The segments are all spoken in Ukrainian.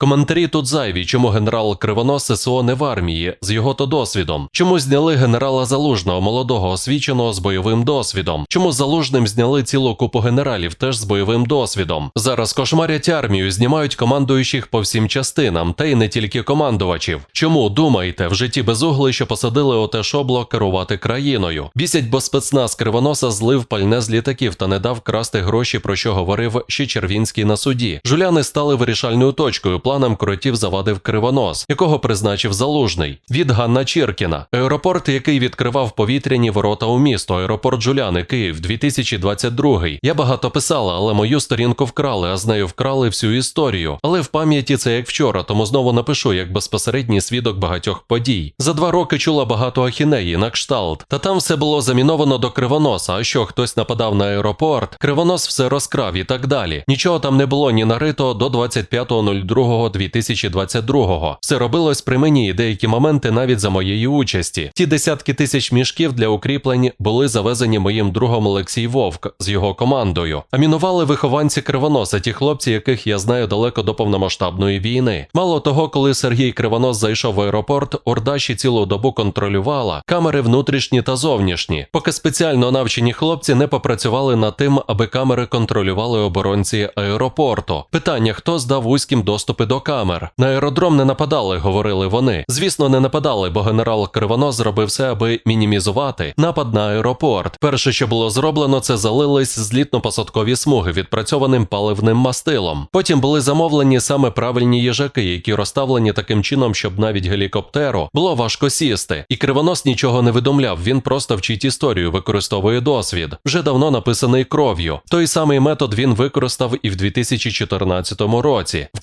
Коментарі тут зайві, чому генерал Кривонос ССО не в армії з його то досвідом. Чому зняли генерала Залужного, молодого освіченого з бойовим досвідом? Чому залужним зняли цілу купу генералів теж з бойовим досвідом? Зараз кошмарять армію, знімають командуючих по всім частинам, та й не тільки командувачів. Чому думаєте, в житті безугли, що посадили оте шобло керувати країною? Бісять, бо спецназ Кривоноса злив пальне з літаків та не дав красти гроші, про що говорив ще Червінський на суді. Жуляни стали вирішальною точкою. Планам кротів завадив Кривонос, якого призначив залужний. Від Ганна Чіркіна. Аеропорт, який відкривав повітряні ворота у місто, аеропорт Жуляни, Київ, 2022. Я багато писала, але мою сторінку вкрали, а з нею вкрали всю історію. Але в пам'яті це як вчора, тому знову напишу як безпосередній свідок багатьох подій. За два роки чула багато ахінеї на кшталт. Та там все було заміновано до Кривоноса. А що хтось нападав на аеропорт, Кривонос все розкрав і так далі. Нічого там не було ні нарито до 25.02.2022. Все робилось при мені і деякі моменти навіть за моєї участі. Ті десятки тисяч мішків для укріплень були завезені моїм другом Олексій Вовк з його командою. Амінували вихованці Кривоноса, ті хлопці, яких я знаю далеко до повномасштабної війни. Мало того, коли Сергій Кривонос зайшов в аеропорт, Орда ще цілу добу контролювала камери внутрішні та зовнішні, поки спеціально навчені хлопці не попрацювали над тим, аби камери контролювали оборонці аеропорту. Питання: хто здав вузьким доступи до камер? На аеродром не нападали, говорили вони. Звісно, не нападали, бо генерал Кривонос зробив все, аби мінімізувати напад на аеропорт. Перше, що було зроблено, це залились злітно-посадкові смуги відпрацьованим паливним мастилом. Потім були замовлені саме правильні їжаки, які розставлені таким чином, щоб навіть гелікоптеру було важко сісти. І Кривонос нічого не видумляв. Він просто вчить історію, використовує досвід, вже давно написаний кров'ю. Той самий метод він використав і в 2014 році в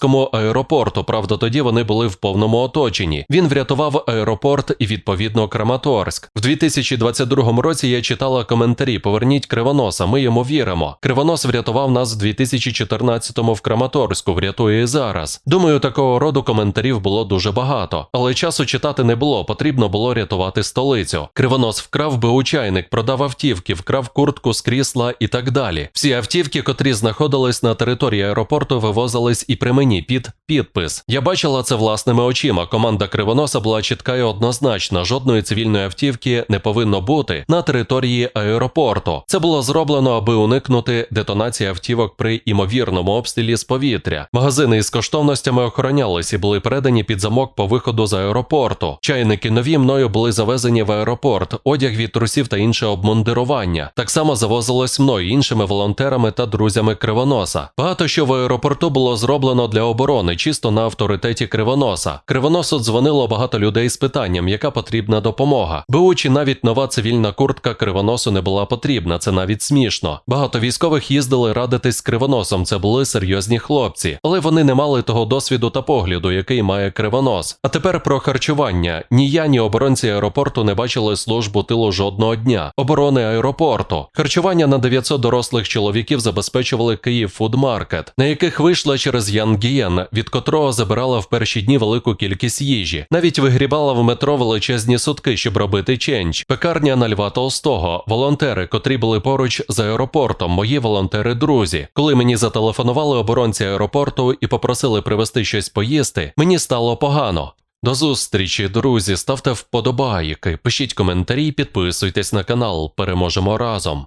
Краматорському аеропорту. Правда, тоді вони були в повному оточенні. Він врятував аеропорт і відповідно Краматорськ. В 2022 році я читала коментарі. Поверніть Кривоноса, ми йому віримо. Кривонос врятував нас в 2014-му в Краматорську, врятує і зараз. Думаю, такого роду коментарів було дуже багато, але часу читати не було. Потрібно було рятувати столицю. Кривонос вкрав БУ чайник, продав автівки, вкрав куртку з крісла і так далі. Всі автівки, котрі знаходились на території аеропорту, вивозились і при мені під підпис. Я бачила це власними очима. Команда Кривоноса була чітка і однозначна. Жодної цивільної автівки не повинно бути на території аеропорту. Це було зроблено, аби уникнути детонації автівок при імовірному обстрілі з повітря. Магазини із коштовностями охоронялись і були передані під замок по виходу з аеропорту. Чайники нові мною були завезені в аеропорт, одяг від трусів та інше обмундирування. Так само завозилось мною іншими волонтерами та друзями Кривоноса. Багато що в аеропорту було зроблено для оборони, чисто на авторитеті Кривоноса. Кривоносу дзвонило багато людей з питанням, яка потрібна допомога. БУ чи навіть нова цивільна куртка Кривоносу не була потрібна, це навіть смішно. Багато військових їздили радитись з Кривоносом, це були серйозні хлопці, але вони не мали того досвіду та погляду, який має Кривонос. А тепер про харчування. Ні я, ні оборонці аеропорту не бачили службу тилу жодного дня. Оборони аеропорту. Харчування на 900 дорослих чоловіків забезпечували Київ Фудмаркет, на яких вийшла через Янгієн, від котрого забирала в перші дні велику кількість їжі. Навіть вигрібала в метро величезні сутки, щоб робити ченч. Пекарня на Льва Толстого, волонтери, котрі були поруч з аеропортом, мої волонтери-друзі. Коли мені зателефонували оборонці аеропорту і попросили привезти щось поїсти, мені стало погано. До зустрічі, друзі, ставте вподобайки, пишіть коментарі, підписуйтесь на канал. Переможемо разом.